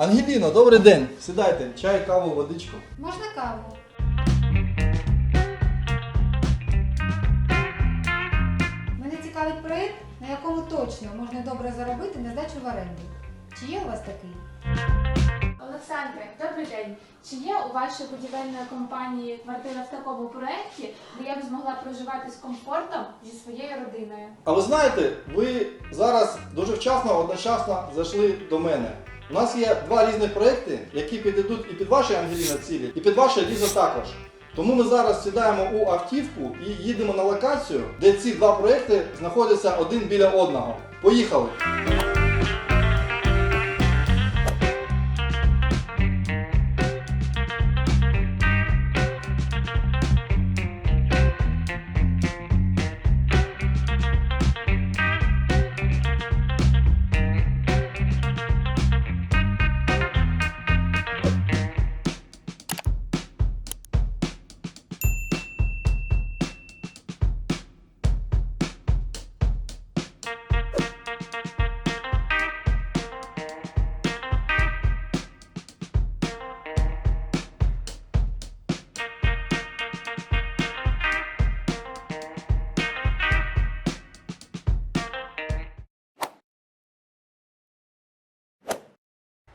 Ангеліно, добрий день. Сідайте, чай, каву, водичку. Можна каву? Мене цікавить проєкт, на якому точно можна добре заробити на здачу в оренду. Чи є у вас такий? Олександре, добрий день. Чи є у вашій будівельної компанії квартира в такому проєкті, де я б змогла проживати з комфортом зі своєю родиною? А ви знаєте, ви зараз дуже вчасно, одночасно зайшли до мене. У нас є два різних проекти, які підійдуть і під ваші Ангеліна цілі, і під ваше Ліза також. Тому ми зараз сідаємо у автівку і їдемо на локацію, де ці два проекти знаходяться один біля одного. Поїхали!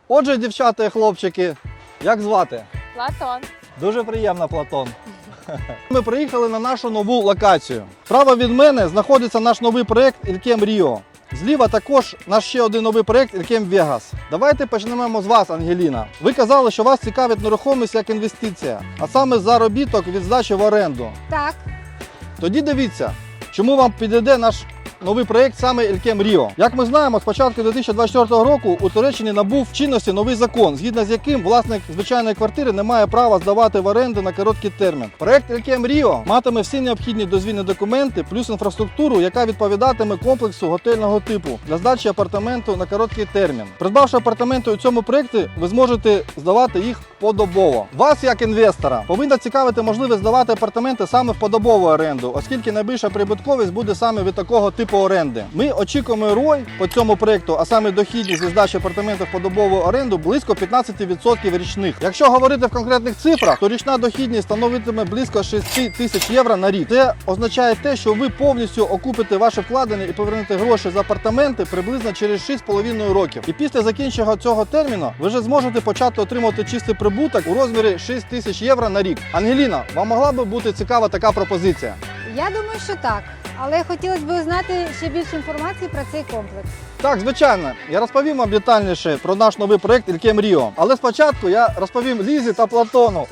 Отже, дівчата і хлопчики, як звати? Платон. Дуже приємно, Платон. Ми приїхали на нашу нову локацію. Справа від мене знаходиться наш новий проєкт Ількем Ріо. Зліва також наш ще один новий проєкт Ількем Вегас. Давайте почнемо з вас, Ангеліна. Ви казали, що вас цікавить нерухомість як інвестиція, а саме заробіток від здачі в оренду. Так. Тоді дивіться, чому вам підійде наш новий проєкт саме Елькем Ріо. Як ми знаємо, з початку 2024 року у Туреччині набув чинності новий закон, згідно з яким власник звичайної квартири не має права здавати в оренду на короткий термін. Проєкт Елькем Ріо матиме всі необхідні дозвільні документи, плюс інфраструктуру, яка відповідатиме комплексу готельного типу для здачі апартаменту на короткий термін. Придбавши апартаменти у цьому проєкті, ви зможете здавати їх подобово. Вас, як інвестора, повинна цікавити можливість здавати апартаменти саме в подобову оренду, оскільки найбільша прибутковість буде саме від такого типу оренди. Ми очікуємо рой по цьому проєкту, а саме дохідність зі здачі апартаментів в подобову оренду близько 15% річних. Якщо говорити в конкретних цифрах, то річна дохідність становитиме близько 6 тисяч євро на рік. Це означає те, що ви повністю окупите ваше вкладення і повернете гроші за апартаменти приблизно через 6,5 років. І після закінчення цього терміну ви вже зможете почати отримувати чистий прибуток у розмірі 6 тисяч євро на рік. Ангеліна, вам могла би бути цікава така пропозиція? Я думаю, що так. Але хотілося б знати ще більше інформації про цей комплекс. Так, звичайно, я розповім вам детальніше про наш новий проект Ількем Ріо. Але спочатку я розповім Лізі та Платону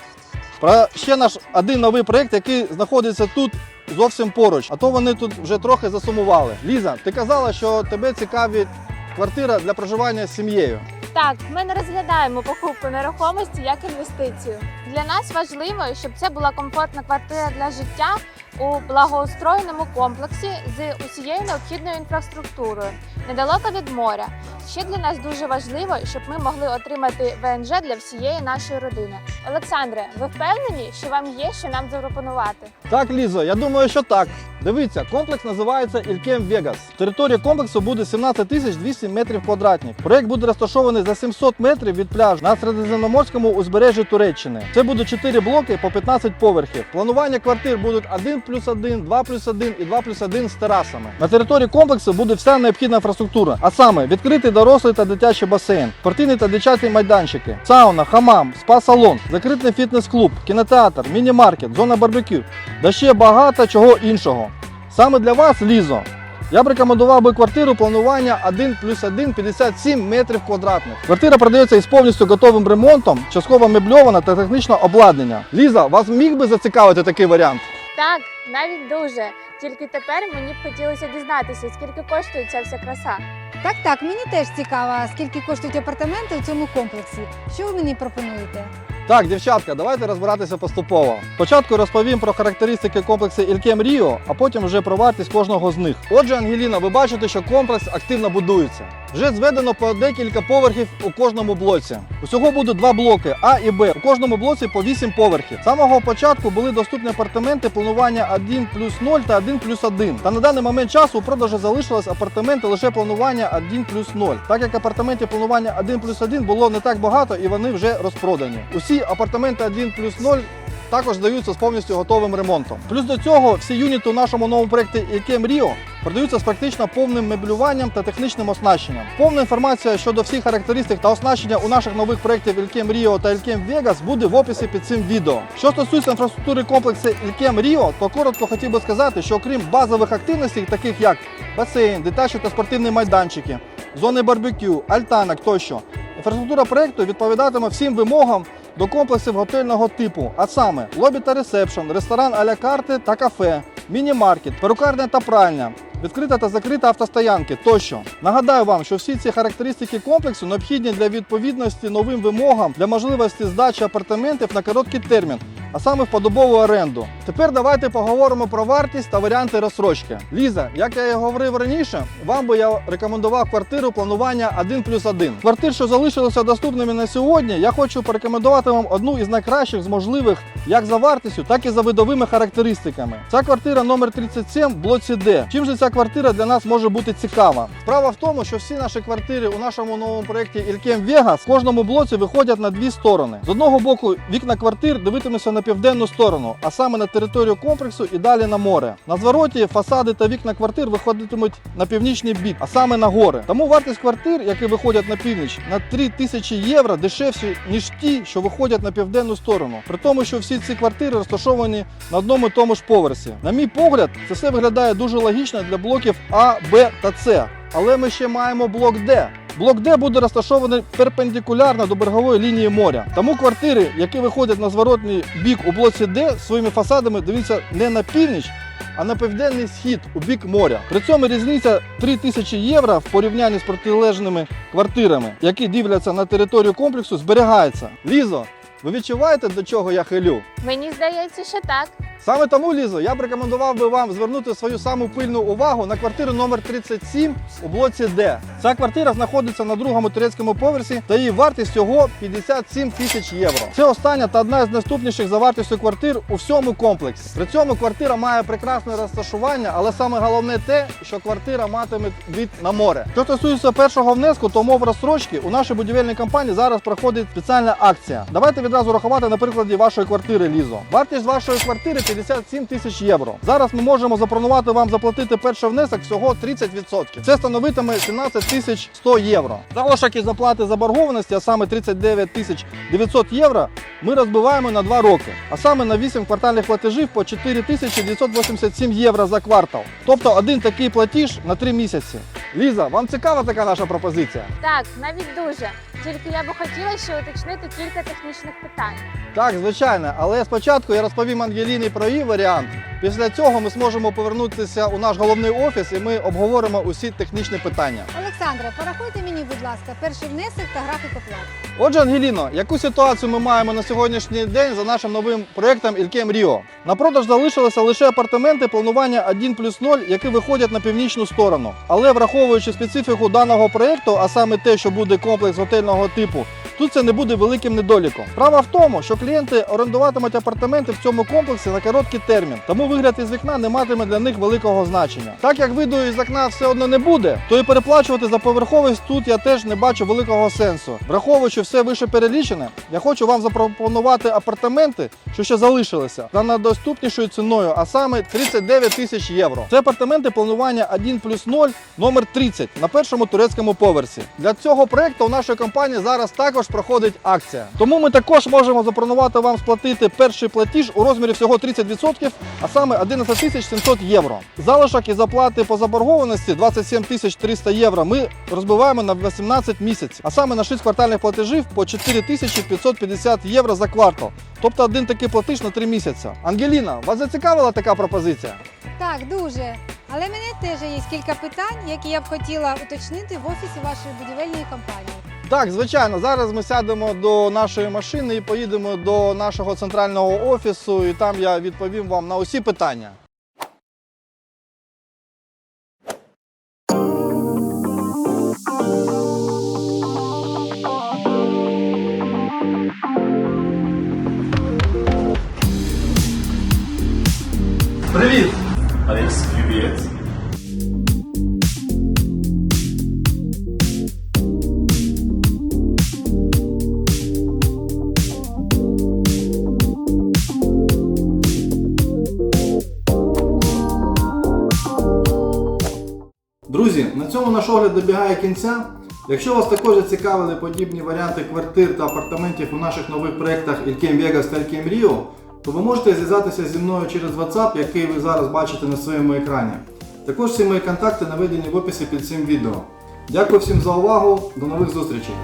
про ще наш один новий проект, який знаходиться тут зовсім поруч. А то вони тут вже трохи засумували. Ліза, ти казала, що тебе цікавить квартира для проживання з сім'єю. Так, ми не розглядаємо покупку нерухомості як інвестицію. Для нас важливо, щоб це була комфортна квартира для життя у благоустроєному комплексі з усією необхідною інфраструктурою, недалеко від моря. Ще для нас дуже важливо, щоб ми могли отримати ВНЖ для всієї нашої родини. Олександре, ви впевнені, що вам є що нам запропонувати? Так, Лізо, я думаю, що так. Дивіться, комплекс називається Ількем Вегас. Територія комплексу буде 17 тисяч 200 метрів квадратних. Проект буде розташований за 700 метрів від пляжу на середземноморському узбережжі Туреччини. Це будуть 4 блоки по 15 поверхів. Планування квартир будуть 1 плюс 1, 2 плюс 1 і 2 плюс 1 з терасами. На території комплексу буде вся необхідна інфраструктура, а саме відкритий дорослий та дитячий басейн, спортивні та дитячі майданчики, сауна, хамам, спа-салон, закритий фітнес-клуб, кінотеатр, міні-маркет, зона барбекю та ще багато чого іншого. Саме для вас, Лізо, я б рекомендував би квартиру планування 1 плюс 1 57 метрів квадратних. Квартира продається із повністю готовим ремонтом, частково мебльована та технічне обладнання. Ліза, вас міг би зацікавити такий варіант? Так, навіть дуже. Тільки тепер мені б хотілося дізнатися, скільки коштує ця вся краса. Так, так, мені теж цікаво, скільки коштують апартаменти у цьому комплексі. Що ви мені пропонуєте? Так, дівчатка, давайте розбиратися поступово. Спочатку розповім про характеристики комплексу Ількем Ріо, а потім вже про вартість кожного з них. Отже, Ангеліна, ви бачите, що комплекс активно будується. Вже зведено по декілька поверхів у кожному блоці. Усього буде два блоки А і Б. У кожному блоці по 8 поверхів. З самого початку були доступні апартаменти планування 1 плюс 0 та 1 плюс 1. Та на даний момент часу у продажу залишились апартаменти лише планування 1 плюс 0. Так як апартаментів планування 1 плюс 1 було не так багато і вони вже розпродані. Усі апартаменти 1 плюс 0 також здаються з повністю готовим ремонтом. Плюс до цього всі юніти у нашому новому проєкті Ікем Ріо продаються з практично повним меблюванням та технічним оснащенням. Повна інформація щодо всіх характеристик та оснащення у наших нових проєктів Ількем Ріо та Ількем Вегас буде в описі під цим відео. Що стосується інфраструктури комплексу Ількем Ріо, то коротко хотів би сказати, що окрім базових активностей, таких як басейн, дитячі та спортивні майданчики, зони барбекю, альтанок тощо, інфраструктура проєкту відповідатиме всім вимогам до комплексів готельного типу, а саме лобі та ресепшн, ресторан а-ля карти та кафе, міні-маркет, перукарня та пральня. Відкрита та закрита автостоянки тощо. Нагадаю вам, що всі ці характеристики комплексу необхідні для відповідності новим вимогам для можливості здачі апартаментів на короткий термін, а саме в подобову оренду. Тепер давайте поговоримо про вартість та варіанти розсрочки. Ліза, як я і говорив раніше, вам би я рекомендував квартиру планування 1 плюс 1. Квартир, що залишилися доступними на сьогодні, я хочу порекомендувати вам одну із найкращих з можливих як за вартістю, так і за видовими характеристиками. Ця квартира номер 37 в блоці Д. Чим же ця квартира для нас може бути цікава? Справа в тому, що всі наші квартири у нашому новому проєкті Ількем Вегас в кожному блоці виходять на дві сторони. З одного боку, вікна квартир дивитимуться на південну сторону, а саме на територію комплексу і далі на море. На звороті фасади та вікна квартир виходитимуть на північний бік, а саме на гори. Тому вартість квартир, які виходять на північ, на 3 тисячі євро дешевші, ніж ті, що виходять на південну сторону. При тому, що всі ці квартири розташовані на одному і тому ж поверсі. На мій погляд, це все виглядає дуже логічно для блоків А, Б та С. Але ми ще маємо блок Д. Блок Д буде розташований перпендикулярно до берегової лінії моря. Тому квартири, які виходять на зворотній бік у блоці Д, своїми фасадами дивіться не на північ, а на південний схід у бік моря. При цьому різниця 3000 євро в порівнянні з протилежними квартирами, які дивляться на територію комплексу, зберігається. Лізо, ви відчуваєте, до чого я хилю? Мені здається, що так. Саме тому, Лізо, я б рекомендував би вам звернути свою саму пильну увагу на квартиру номер 37 у блоці Д. Ця квартира знаходиться на другому турецькому поверсі та її вартість всього 57 тисяч євро. Це остання та одна з наступніших за вартістю квартир у всьому комплексі. При цьому квартира має прекрасне розташування, але саме головне те, що квартира матиме від на море. Що стосується першого внеску, то мов розстрочки у нашій будівельній компанії зараз проходить спеціальна акція. Давайте відразу рахувати на прикладі вашої квартири, Лізо. Вартість вашої квартири 57 тисяч євро. Зараз ми можемо запропонувати вам заплатити перший внесок всього 30%. Це становитиме 17 тисяч 100 євро. Залишок із заплати заборгованості, а саме 39 тисяч 900 євро, ми розбиваємо на 2 роки, а саме на 8 квартальних платежів по 4 тисячі 987 євро за квартал. Тобто один такий платіж на 3 місяці. Ліза, вам цікава така наша пропозиція? Так, навіть дуже. Тільки я би хотіла ще уточнити кілька технічних питань. Так, звичайно, але спочатку я розповім Ангеліні про її варіант. Після цього ми зможемо повернутися у наш головний офіс і ми обговоримо усі технічні питання. Олександре, порахуйте мені, будь ласка, перший внесок та графік оплати. Отже, Ангеліно, яку ситуацію ми маємо на сьогоднішній день за нашим новим проєктом Ількем Ріо? На продаж залишилися лише апартаменти планування 1 плюс 0, які виходять на північну сторону. Але враховуючи специфіку даного проєкту, а саме те, що буде комплекс готельного типу, Тут це не буде великим недоліком. Справа в тому, що клієнти орендуватимуть апартаменти в цьому комплексі на короткий термін, тому вигляд із вікна не матиме для них великого значення. Так як виду із окна все одно не буде, то і переплачувати за поверховість тут я теж не бачу великого сенсу. Враховуючи все вище перелічене, я хочу вам запропонувати апартаменти, що ще залишилися, за найдоступнішою ціною, а саме 39 тисяч євро. Це апартаменти планування 1 плюс 0 номер 30 на першому турецькому поверсі. Для цього проекту у нашої компанії зараз також проходить акція. Тому ми також можемо запропонувати вам сплатити перший платіж у розмірі всього 30%, а саме 11 тисяч 700 євро. Залишок із оплати по заборгованості 27 тисяч 300 євро ми розбиваємо на 18 місяців, а саме на 6 квартальних платежів по 4 тисячі 550 євро за квартал. Тобто один такий платіж на 3 місяці. Ангеліна, вас зацікавила така пропозиція? Так, дуже. Але мене теж є кілька питань, які я б хотіла уточнити в офісі вашої будівельної компанії. Так, звичайно, зараз ми сядемо до нашої машини і поїдемо до нашого центрального офісу, і там я відповім вам на усі питання. Привіт! Алекс, привіт! Друзі, на цьому наш огляд добігає кінця. Якщо вас також зацікавили подібні варіанти квартир та апартаментів у наших нових проєктах Ilkem Vegas та Ilkem Rio, то ви можете зв'язатися зі мною через WhatsApp, який ви зараз бачите на своєму екрані. Також всі мої контакти наведені в описі під цим відео. Дякую всім за увагу, до нових зустрічей!